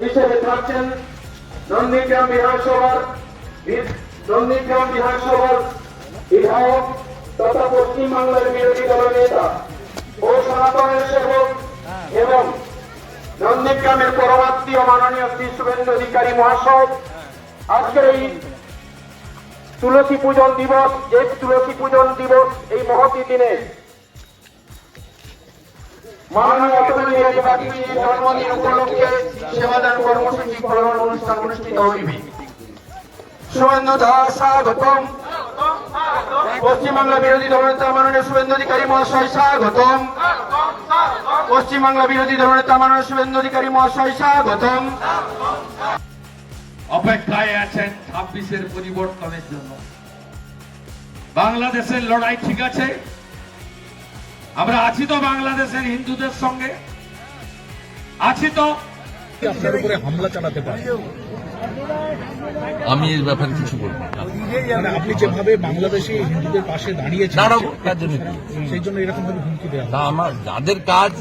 হিসেবে থাকছেন নন্দীগ্রাম বিধানসভার নন্দীগ্রাম বিধানসভার বিধায়ক তথা পশ্চিমবাংলার বিরোধী দলের নেতা ও সনাতনের সেবক এবং নন্দীগ্রামের পরমাত্মীয় মাননীয় শ্রী শুভেন্দু অধিকারী মহাশয়। আজকের এই তুলসী পূজন দিবস, যে তুলসী পূজন দিবস এই মহতি দিনে পশ্চিমবাংলা বিরোধী দলনেতা মাননীয় মাননীয় শুভেন্দু অধিকারী মহাশয় স্বাগতম। অপেক্ষায় আছেন ছাব্বিশের পরিবর্তনের জন্য। বাংলাদেশের লড়াই ঠিক আছে আমরা আছি তো বাংলাদেশের হিন্দুদের সঙ্গে। আছি তো। আপনার উপরে হামলা চালাতে পারে। আমি এর ব্যাপারে কিছু বলব মানে আপনি যেভাবে বাংলাদেশে হিন্দুদের পাশে দাঁড়িয়েছেন দাঁড়াবো তার জন্য সেই জন্য এরকম ভাবে হুমকি দেওয়া তা আমার যাদের কাজ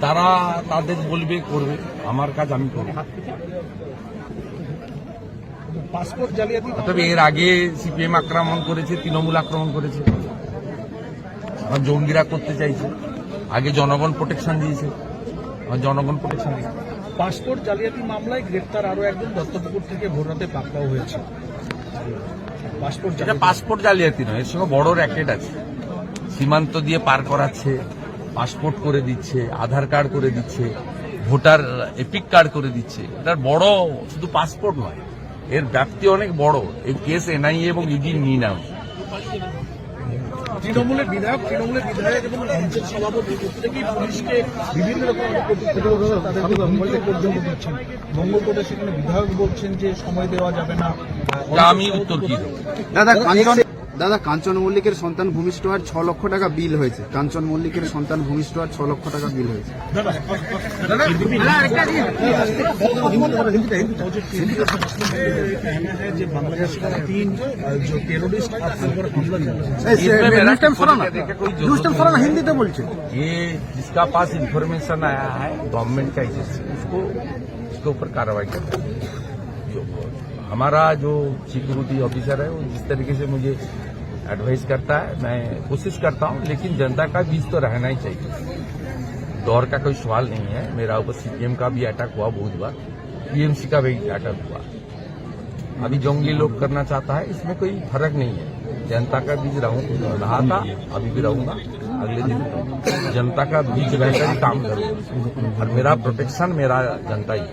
তারা তাদের বলবে করবে। আমার কাজ আমি করব। পাসপোর্ট জালিয়াতি তবে এর আগে সিপিএম আক্রমণ করেছে তৃণমূল আক্রমণ করেছে। আমার জঙ্গিরা করতে চাইছে। আগে জনগণ প্রোটেকশন দিয়েছে। আমার জনগণ প্রোটেকশন দিয়েছে। পাসপোর্ট জালিয়াতি মামলায় গ্রেপ্তার আরও একজন দত্তপুকুর থেকে ভোররাতে পাকড়াও হয়েছে। পাসপোর্ট এটা পাসপোর্ট জালিয়াতি নয় এর সঙ্গে বড় র্যাকেট আছে। সীমান্ত দিয়ে পার করাচ্ছে পাসপোর্ট করে দিচ্ছে আধার কার্ড করে দিচ্ছে ভোটার এপিক কার্ড করে দিচ্ছে। এটার বড় শুধু পাসপোর্ট নয় এর ব্যাপ্তি অনেক বড়। এই কেস এনআইএ এবং ইডি নিয়ে নেওয়া। তৃণমূলের বিধায়ক তৃণমূলের বিধায়ক এবং অঞ্চল সভাপতি প্রত্যেকেই পুলিশকে বিভিন্ন রকম তাদের হুমকি পর্যন্ত দিচ্ছেন বঙ্গকোটে সেখানে বিধায়ক বলছেন যে সময় দেওয়া যাবে না। আমি উত্তর কি? দাদা দাদা কাঞ্চন মল্লিকের সন্তান ভূমিষ্ঠ হওয়ার ছ লক্ষ টাকা বিল হয়েছে কাঞ্চন মল্লিকের সন্তান ভূমিষ্ঠ হওয়ার ছ লক্ষ টাকা বিল হয়েছে যে বাংলাদেশ का तीन जो टेररिस्ट आपके ऊपर हमला चला इसमें मेरा হিন্দিতে বলছে ये जिसका पास इंफॉर्मेशन आया है गवर्नमेंट का एजेंसी उसको उसके ऊपर कार्रवाई करना है जो हमारा जो सिक्योरिटी ऑफिसर है, वो जिस तरीके से मुझे एडवाइस करता है, मैं कोशिश करता हूँ, लेकिन जनता का बीच तो रहना ही चाहिए। दौर का कोई सवाल नहीं है। मेरा ऊपर सीपीएम का भी अटैक हुआ, बहुत बार। टीएमसी का भी अटैक हुआ। अभी जंगली लोग करना चाहता है, इसमें कोई फ़र्क नहीं है। जनता का बीच रहूँ रहा था, अभी भी रहूँगा, अगले दिन जनता का बीच रहकर काम करूँगा। और मेरा प्रोटेक्शन मेरा जनता ही है।